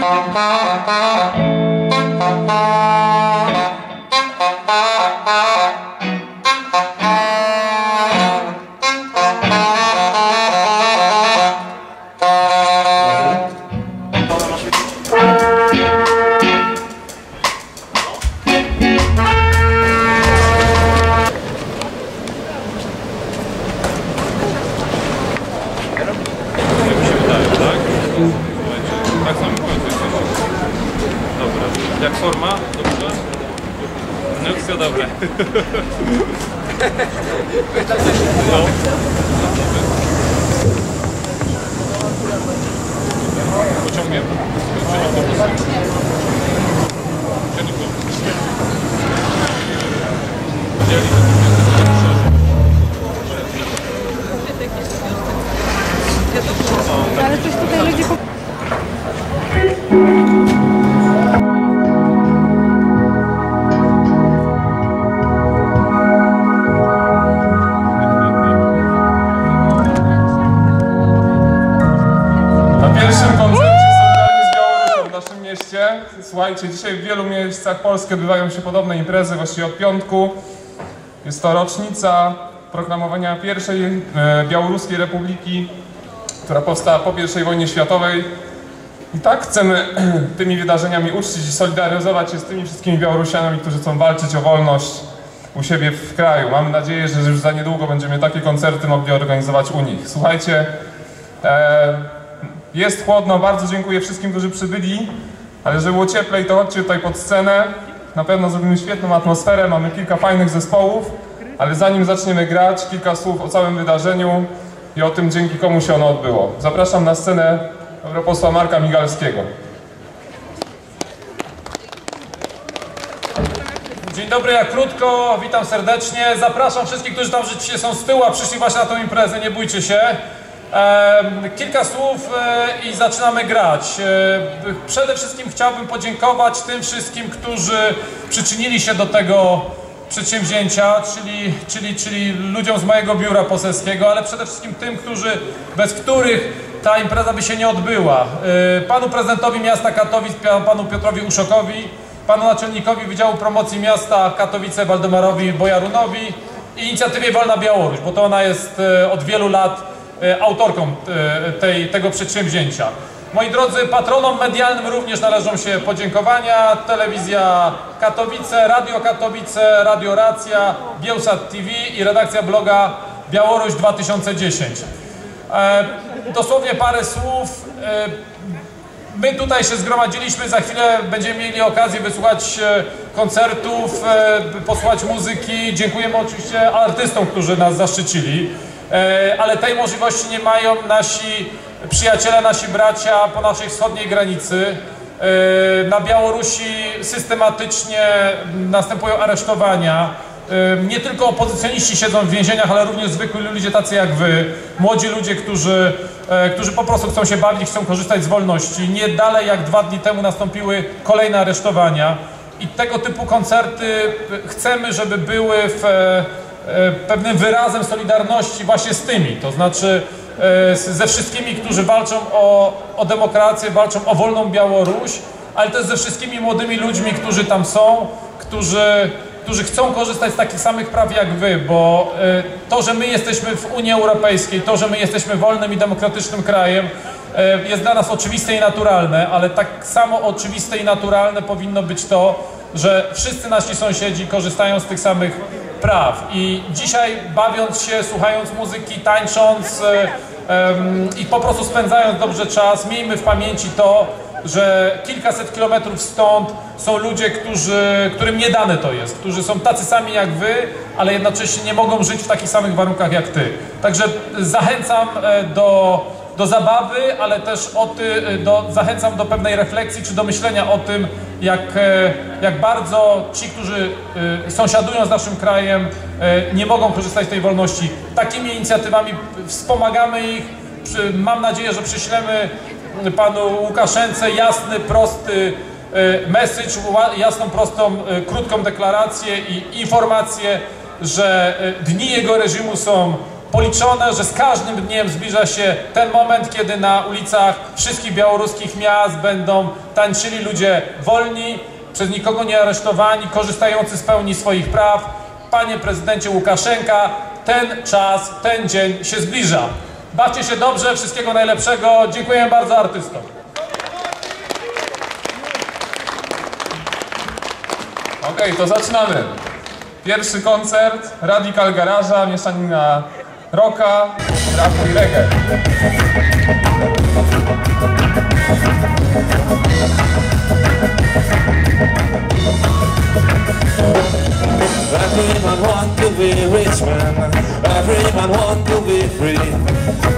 Jak Dobra. Jak forma? Dobrze? No wszystko dobre. No. Pociągiem? Czy autobusem? Ciągnik Słuchajcie, dzisiaj w wielu miejscach Polski odbywają się podobne imprezy, właściwie od piątku. Jest to rocznica proklamowania pierwszej e, Białoruskiej Republiki, która powstała po I wojnie światowej. I tak chcemy tymi wydarzeniami uczcić i solidaryzować się z tymi wszystkimi Białorusianami, którzy chcą walczyć o wolność u siebie w kraju. Mamy nadzieję, że już za niedługo będziemy takie koncerty mogli organizować u nich. Słuchajcie, e, jest chłodno, bardzo dziękuję wszystkim, którzy przybyli, ale żeby było cieplej, to chodźcie tutaj pod scenę. Na pewno zrobimy świetną atmosferę, mamy kilka fajnych zespołów, ale zanim zaczniemy grać, kilka słów o całym wydarzeniu i o tym, dzięki komu się ono odbyło. Zapraszam na scenę europosła Marka Migalskiego. Dzień dobry, jak krótko, witam serdecznie. Zapraszam wszystkich, którzy tam rzeczywiście są z tyłu, a przyszli właśnie na tą imprezę, nie bójcie się. Kilka słów e, i zaczynamy grać. E, przede wszystkim chciałbym podziękować tym wszystkim, którzy przyczynili się do tego przedsięwzięcia, czyli, czyli, czyli ludziom z mojego biura poselskiego, ale przede wszystkim tym, którzy, bez których ta impreza by się nie odbyła. E, Panu prezydentowi miasta Katowic, panu Piotrowi Uszokowi, panu naczelnikowi Wydziału Promocji Miasta Katowice Waldemarowi Bojarunowi i inicjatywie Wolna Białoruś, bo to ona jest od wielu lat autorką e, tej, tego przedsięwzięcia. Moi drodzy, patronom medialnym również należą się podziękowania. Telewizja Katowice, Radio Katowice, Radio Racja, Bielsat TV i redakcja bloga Białoruś 2010. E, dosłownie parę słów. E, My tutaj się zgromadziliśmy, za chwilę będziemy mieli okazję wysłuchać e, koncertów, e, posłuchać muzyki. Dziękujemy oczywiście artystom, którzy nas zaszczycili, E, ale tej możliwości nie mają nasi przyjaciele, nasi bracia po naszej wschodniej granicy. E, Na Białorusi systematycznie następują aresztowania. E, Nie tylko opozycjoniści siedzą w więzieniach, ale również zwykli ludzie tacy jak wy, młodzi ludzie, którzy, e, którzy po prostu chcą się bawić, chcą korzystać z wolności. Nie dalej jak dwa dni temu nastąpiły kolejne aresztowania i tego typu koncerty e, chcemy, żeby były w, e, e, pewnym wyrazem solidarności właśnie z tymi, to znaczy e, ze wszystkimi, którzy walczą o, o demokrację, walczą o wolną Białoruś, ale też ze wszystkimi młodymi ludźmi, którzy tam są, którzy, którzy chcą korzystać z takich samych praw jak wy, bo e, to, że my jesteśmy w Unii Europejskiej, to, że my jesteśmy wolnym i demokratycznym krajem, e, jest dla nas oczywiste i naturalne, ale tak samo oczywiste i naturalne powinno być to, że wszyscy nasi sąsiedzi korzystają z tych samych praw. I dzisiaj bawiąc się, słuchając muzyki, tańcząc e, i po prostu spędzając dobrze czas, miejmy w pamięci to, że kilkaset kilometrów stąd są ludzie, którzy, którym nie dane to jest, którzy są tacy sami jak wy, ale jednocześnie nie mogą żyć w takich samych warunkach jak ty. Także zachęcam e, do, do zabawy, ale też o ty, e, do, zachęcam do pewnej refleksji czy do myślenia o tym, jak, e, jak bardzo ci, którzy e, sąsiadują z naszym krajem, e, nie mogą korzystać z tej wolności. Takimi inicjatywami wspomagamy ich. Mam nadzieję, że przyślemy panu Łukaszence jasny, prosty message, jasną, prostą, krótką deklarację i informację, że dni jego reżimu są policzone, że z każdym dniem zbliża się ten moment, kiedy na ulicach wszystkich białoruskich miast będą tańczyli ludzie wolni, przez nikogo nie aresztowani, korzystający z pełni swoich praw. Panie prezydencie Łukaszenka, ten czas, ten dzień się zbliża. Bawcie się dobrze, wszystkiego najlepszego. Dziękuję bardzo artystom. Okej, to zaczynamy. Pierwszy koncert, Radical Garaża, mieszanina rocka, rapu i reggae. Everyone want to be rich man. Everyone want to be free.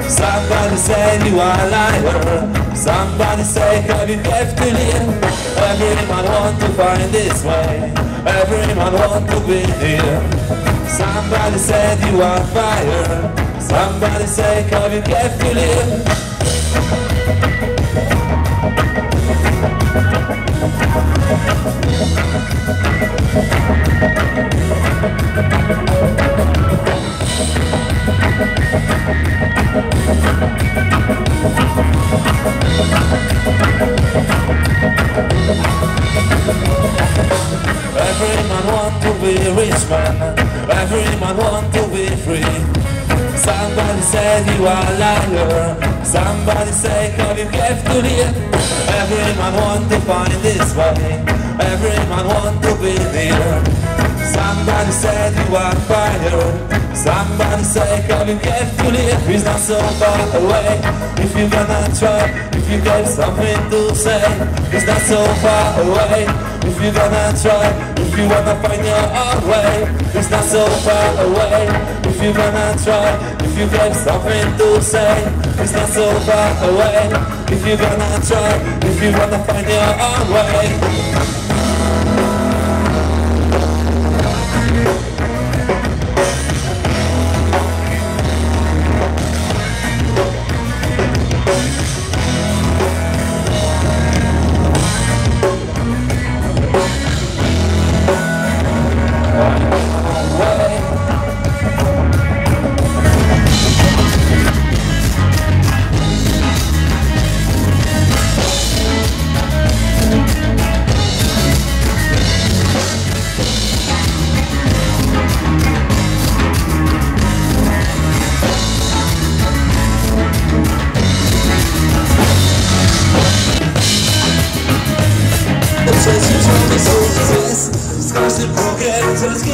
Somebody say you are a liar. Somebody say how you have to live. Everyone want to find this way. Everyone want to be here. Somebody said you are fire. Somebody say how you have to live. Everyone want to be a rich man. Everyone want to be free. Somebody said you are a liar. Somebody say how you have to live. Everyone want to find this way. Everyone want to be there. Somebody said you are fire. Somebody say how you have to live. It's not so far away. If you gonna try, if you got something to say, it's not so far away. If you gonna try, if you wanna find your own way, it's not so far away. If you wanna try, if you got something to say, it's not so far away. If you wanna try, if you wanna find your own way.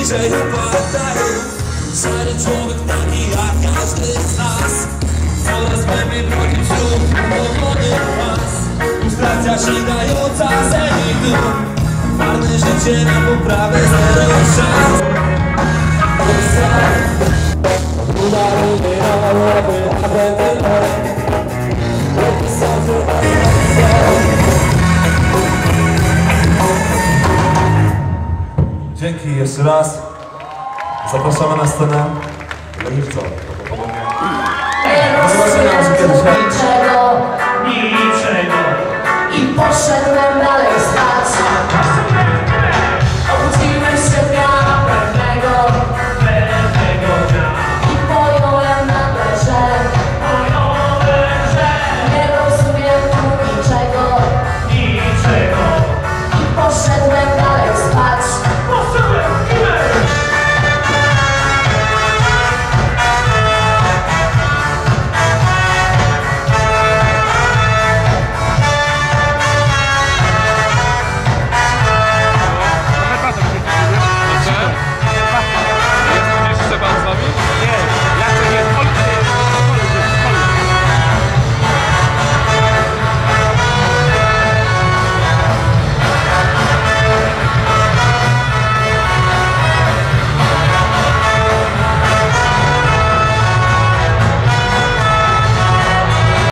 Bliżej upadają Szary człowiek taki jak każdy z nas. Coraz głębiej broni wśród powodnych mas Frustracja sięgająca zenitu Marne życie na poprawę zero szans Dzięki jeszcze raz. Zapraszamy na scenę. Lewica. Do zobaczenia może. Niczego, niczego. I poszedłem dalej.